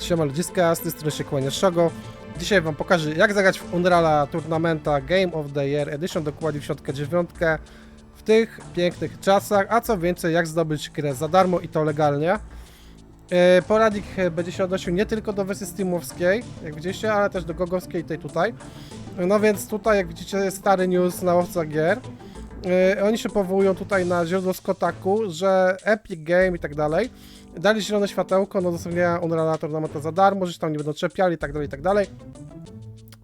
Siema ludziska, z tej strony się kłania. Dzisiaj wam pokażę jak zagrać w Unreala Tournamenta Game of the Year Edition, dokładnie w środkę dziewiątkę w tych pięknych czasach, a co więcej jak zdobyć grę za darmo i to legalnie. E, Poradnik e, będzie się odnosił nie tylko do wersji steamowskiej, jak widzicie, ale też do gogowskiej tej tutaj. No więc tutaj jak widzicie jest stary news na łowca gier. E, Oni się powołują tutaj na źródło z Kotaku, że Epic Game i tak dalej dali zielone światełko no, do dostępnienia Unreal'a Tournamenta za darmo, że się tam nie będą czepiali i tak dalej, i tak dalej.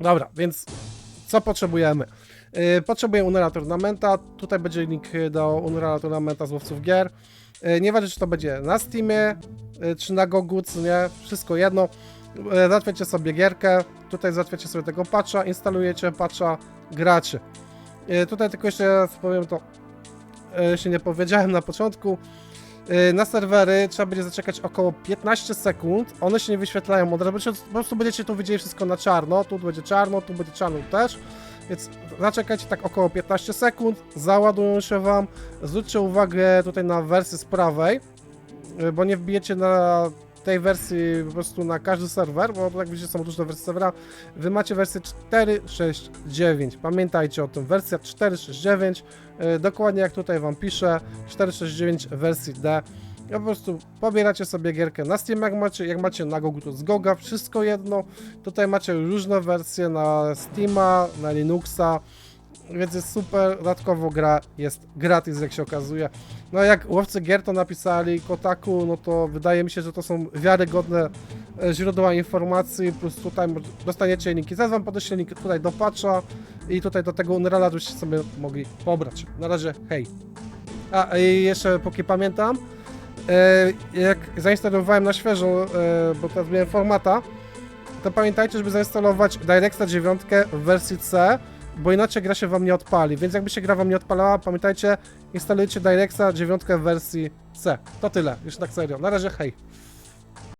Dobra, więc co potrzebujemy? Yy, potrzebujemy Unreal'a Tournamenta, tutaj będzie link do Unreal'a Tournamenta z łowców gier. Yy, nieważne, czy to będzie na Steamie, yy, czy na Gogu, nie, wszystko jedno. Yy, sobie gierkę, tutaj załatwiacie sobie tego patcha, instalujecie patcha graczy. Yy, tutaj tylko jeszcze raz powiem to, yy, się nie powiedziałem na początku, Yy, na serwery trzeba będzie zaczekać około 15 sekund. One się nie wyświetlają od razu. Po prostu będziecie tu widzieli wszystko na czarno. Tu będzie czarno, tu będzie czarno też. Więc zaczekajcie tak około 15 sekund. Załadują się wam. Zwróćcie uwagę tutaj na wersję z prawej, bo nie wbijecie na tej wersji po prostu na każdy serwer, bo jak widzicie są różne wersje serwera. Wy macie wersję 469. Pamiętajcie o tym. Wersja 469 Yy, dokładnie jak tutaj wam piszę, 469 wersji D. I po prostu pobieracie sobie gierkę na Steam, jak macie, jak macie na Gogu to z Goga, wszystko jedno. Tutaj macie różne wersje na Steama, na Linuxa, więc jest super. Dodatkowo gra jest gratis, jak się okazuje. No jak łowcy gier to napisali Kotaku, no to wydaje mi się, że to są wiarygodne e, źródła informacji, plus tutaj dostaniecie linki. Zaraz wam podeślę link tutaj do patcha i tutaj do tego Unreala, żebyście sobie mogli pobrać. Na razie, hej. A i jeszcze póki pamiętam, e, jak zainstalowałem na świeżo, e, bo teraz miałem formata, to pamiętajcie, żeby zainstalować DirectX 9 w wersji C, bo inaczej gra się wam nie odpali. Więc jakby się gra wam nie odpalała, pamiętajcie, instalujcie DirectX 9 w wersji C. To tyle, już tak serio. Na razie, hej.